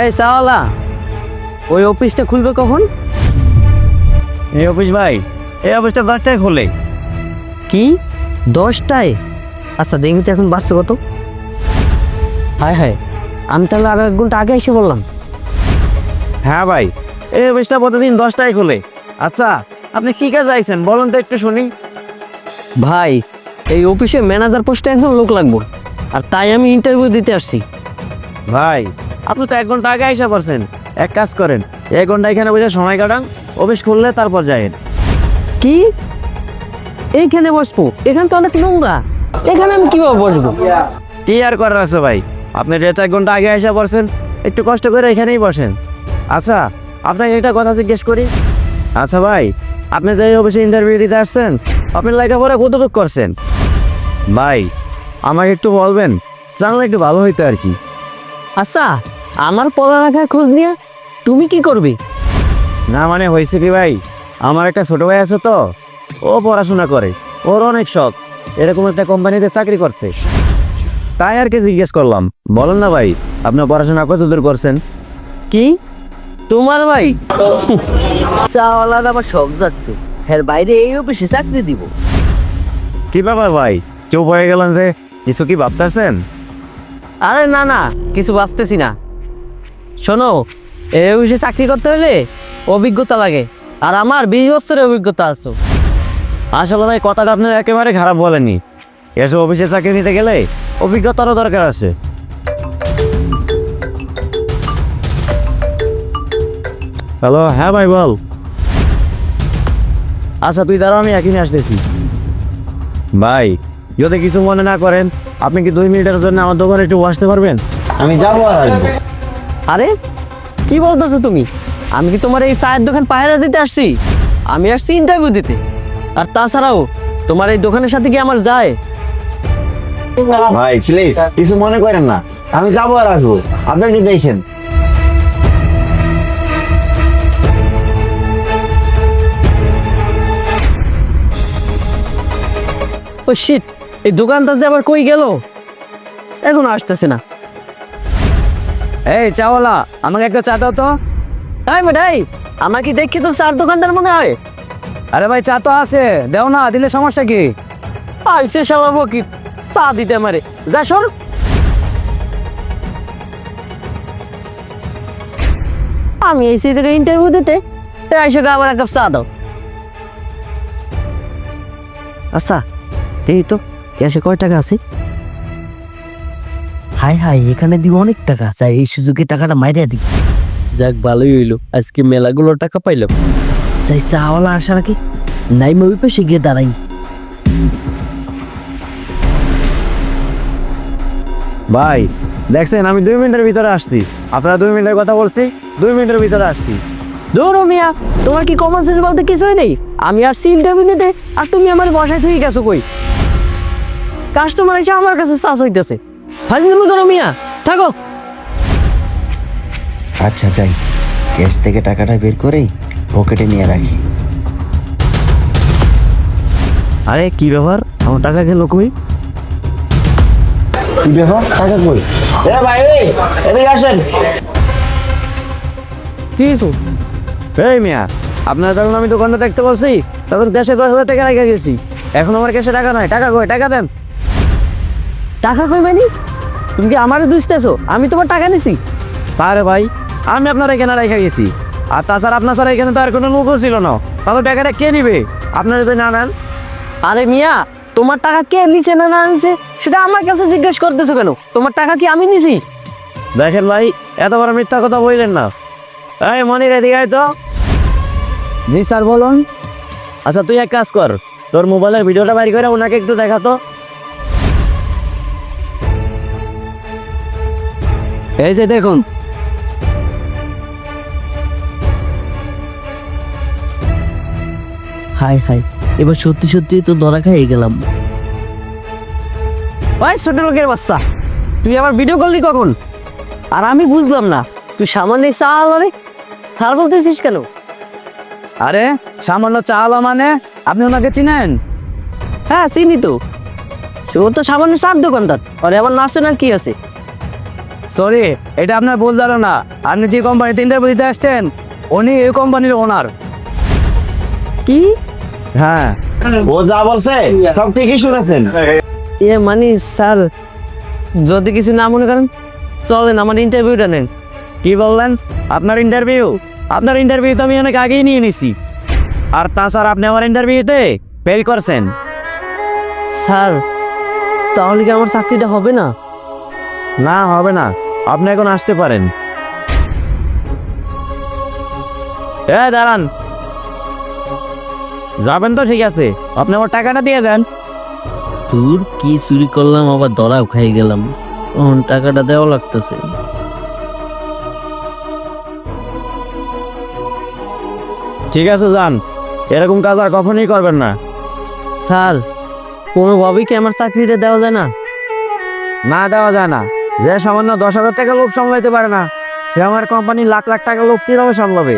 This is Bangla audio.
এই চাওয়ালা ওই অফিসটা খুলবে কখন? এই অফিস ভাই এই অফিসটা দশটায় খোলে। কি? দশটায়? আচ্ছা দেখবি তো এখন বাসছে কত। হায় হায় আমি তাহলে আরও এক ঘণ্টা আগে এসে বললাম। হ্যাঁ ভাই এই অফিসটা প্রতিদিন দশটায় খোলে। আচ্ছা আপনি কি কাজ আইছেন? বলুন তো একটু শুনি। ভাই এই অফিসে ম্যানেজার পোস্টে একজন লোক লাগবো আর তাই আমি ইন্টারভিউ দিতে আসছি। ভাই আপনি তো এক ঘণ্টা আগে আইসা পড়ছেন। এক কাজ করেন এক ঘণ্টা এখানে বসে সময় কাটান অফিস খুললে তারপর যায়েন কি? এইখানে বসবো? এখানে তো অনেক নোংরা। এখানে আমি কীভাবে বসবো? কি আর করার আছে ভাই? আপনি যেহেতু এক ঘণ্টা আগে আইসা পড়ছেন একটু কষ্ট করে এখানেই বসেন। আচ্ছা আপনাকে একটা কথা জিজ্ঞেস করি। আচ্ছা ভাই আপনি যে অফিসে ইন্টারভিউ দিতে আসছেন আপনি লেখাপড়া কতটুক করছেন? ভাই আমাকে একটু বলবেন জানলে একটু ভালো হইতো আর কি। আচ্ছা আমার পড়া পড়ালেখার খোঁজ নিয়ে তুমি কি করবে? না মানে হয়েছে কি ভাই? আমার একটা ছোট ভাই আছে তো ও পড়াশোনা করে ওর অনেক শখ এরকম একটা কোম্পানিতে চাকরি করতে। তাই আর কি জিজ্ঞেস করলাম বলেন না ভাই আপনার পড়াশোনা কত দূর করছেন? কি? তোমার ভাই? চাওয়ালার আমার শখ যাচ্ছে হ্যাঁ বাইরে এই অফিসে চাকরি দিব। কি ব্যাপার ভাই চুপ হয়ে গেলেন যে কিছু কি ভাবতেছেন? আরে না না, কিছু ভাবতেছি না। শোনো এই অফিসে চাকরি করতে হলে অভিজ্ঞতা লাগে, আর আমার বিশ বছরের অভিজ্ঞতা আছে। আসলে ভাই, কথাটা আপনার একেবারে খারাপ বলেনি এসব অফিসে চাকরি নিতে গেলে অভিজ্ঞতারও দরকার আছে। হ্যালো হ্যাঁ ভাই, বল। আচ্ছা তুই দাঁড়াও, আমি এখনই আসতেছি। ভাই যদি কিছু মনে না করেন আপনি কি দুই মিনিটের জন্য আমার দোকানে একটু বসতে পারবেন? আমি যাব আর আসব। আরে কি বলতেছো তুমি? আমি কি তোমার এই চায়ের দোকান পাহারা দিতে আসছি? আমি আসছি ইন্টারভিউ দিতে। আর তাছাড়াও তোমার এই দোকানের সাথে কি আমার যায়? ভাই প্লিজ কিছু মনে করেন না। আমি যাব আর আসব। আপনি একটু দেখেন। ও শিট এই দোকানটা যে আবার কই গেল? এখন আসতেছে না। এই চাওয়ালা আমাকে একটা চা দাও তো। তাই বেটাই আমার কি দেখি তো চার দোকানদার মনে হয়? আরে ভাই চা তো আছে দেও না দিলে সমস্যা কি? আইসে শালা বকির চা দিতে মারে যা সর। আমি এই থেকে ইন্টারভিউ দিতে তাই আইসে গা আবার এক কাপ চা দাও। আচ্ছা দেখি তো। ক্যাশে কয় টাকা আছে? হাই হাই এখানে দিব অনেক টাকা। চাই এই সুযোগে টাকাটা মাইরিয়া দি যাক ভালোই হইল। আজকে মেলাগুলো টাকা পাইলাম। চাই চাওয়ালা আসা নাকি? নাই ওই পাশে গিয়ে দাঁড়াই। ভাই দেখছেন আমি দুই মিনিটের ভিতরে আসছি। আপনারা দুই মিনিটের কথা বলছি দুই মিনিটের ভিতরে আসছি। ধরো মিয়া। তোমার কি কমন সেন্স বলতে কিছুই নেই? আমি আসছি ইন্টারভিউ নিতে আর তুমি আমার বসায় থুই গেছো কই? কাস্টমার এসে আমার কাছে চাষ হইতেছে। ফাজিলামি করো মিয়া? থাকো। আচ্ছা যাই। ক্যাশ থেকে টাকাটা বের করেই পকেটে নিয়ে রাখি। আরে কি ব্যাপার? আমার টাকা গেল কই? কি ব্যাপার? টাকা কই? এ ভাই এই, এদিকে আসেন। কি এই মিয়া আপনার যখন আমি দোকানটা দেখতে বলছি তখন ক্যাশে দশ হাজার টাকা রেখে গেছি। এখন আমার ক্যাশে টাকা নাই। টাকা কই? টাকা দেন। টাকা কই মানি? তুমি কি আমারও দুষতেছো আমি তোমার টাকা নিছি। আরে ভাই আমি আপনার এখানে রেখে গেছি। আর তাছাড়া আপনার স্যার এখানে তো আর কোনো লোকও ছিল না। তাহলে টাকাটা কে নিবে? আপনারা যদি না নেন। আরে মিয়া তোমার টাকা কে নিছে না না নিছে সেটা আমার কাছে জিজ্ঞেস করতেছো কেন? তোমার টাকা কি আমি নিছি? দেখেন ভাই এত বড় মিথ্যা কথা বললেন না। এই মনির এদিকে আয় তো। জি স্যার বলুন। আচ্ছা তুই এক কাজ কর। তোর মোবাইলের ভিডিওটা বাইর করে ওনাকে একটু দেখা এই যে দেখুন। হাই হাই এবার সত্যি সত্যি তো ধরা খাইয়ে গেলাম। ওই ছোট লোকের বাচ্চা তুই আবার ভিডিও করলি কখন? আর আমি বুঝলাম না তুই সামান্য চা আলারে স্যার বলতেছিস কেন? আরে সামান্য চা আলা মানে আপনি ওনাকে চিনেন? হ্যাঁ চিনি তো। ও তো সামান্য চার দোকানদার আর নাচে না কি আছে? সরি এটা আপনার ভুল ধারণা। আপনি যে কোম্পানিতে ইন্টারভিউ দিতে আসছেন উনি এই কোম্পানির ওনার কি? হ্যাঁ। ও যা বলছে সব ঠিকই শুনেছেন। এ মানে স্যার যদি কিছু না মনে করেন চলেন আমার ইন্টারভিউটা নেন। কি বললেন? আপনার ইন্টারভিউ আপনার ইন্টারভিউ তো আমি অনেক আগেই নিয়ে নিছি। আর তাছাড়া আপনি আমার ইন্টারভিউতে ফেল করছেন। স্যার তাহলে কি আমার চাকরিটা হবে না? না হবে না। আপনি এখন আসতে পারেন। এ দাঁড়ান। যাবেন তো ঠিক আছে। আপনি আমার টাকাটা দিয়ে দেন। তোর কি চুরি করলাম আবার ধরাও খাই গেলাম। তখন টাকাটা দেওয়া লাগতেছে। ঠিক আছে যান। এরকম কাজ আর কখনই করবেন না। স্যার কোনোভাবেই কি আমার চাকরিটা দেওয়া যায় না? না দেওয়া যায় না। যে সামান্য দশ হাজার টাকা লোভ সামলাইতে পারে না, সে আমার কোম্পানি লাখ লাখ টাকা লোভ কীভাবে সামলাবে?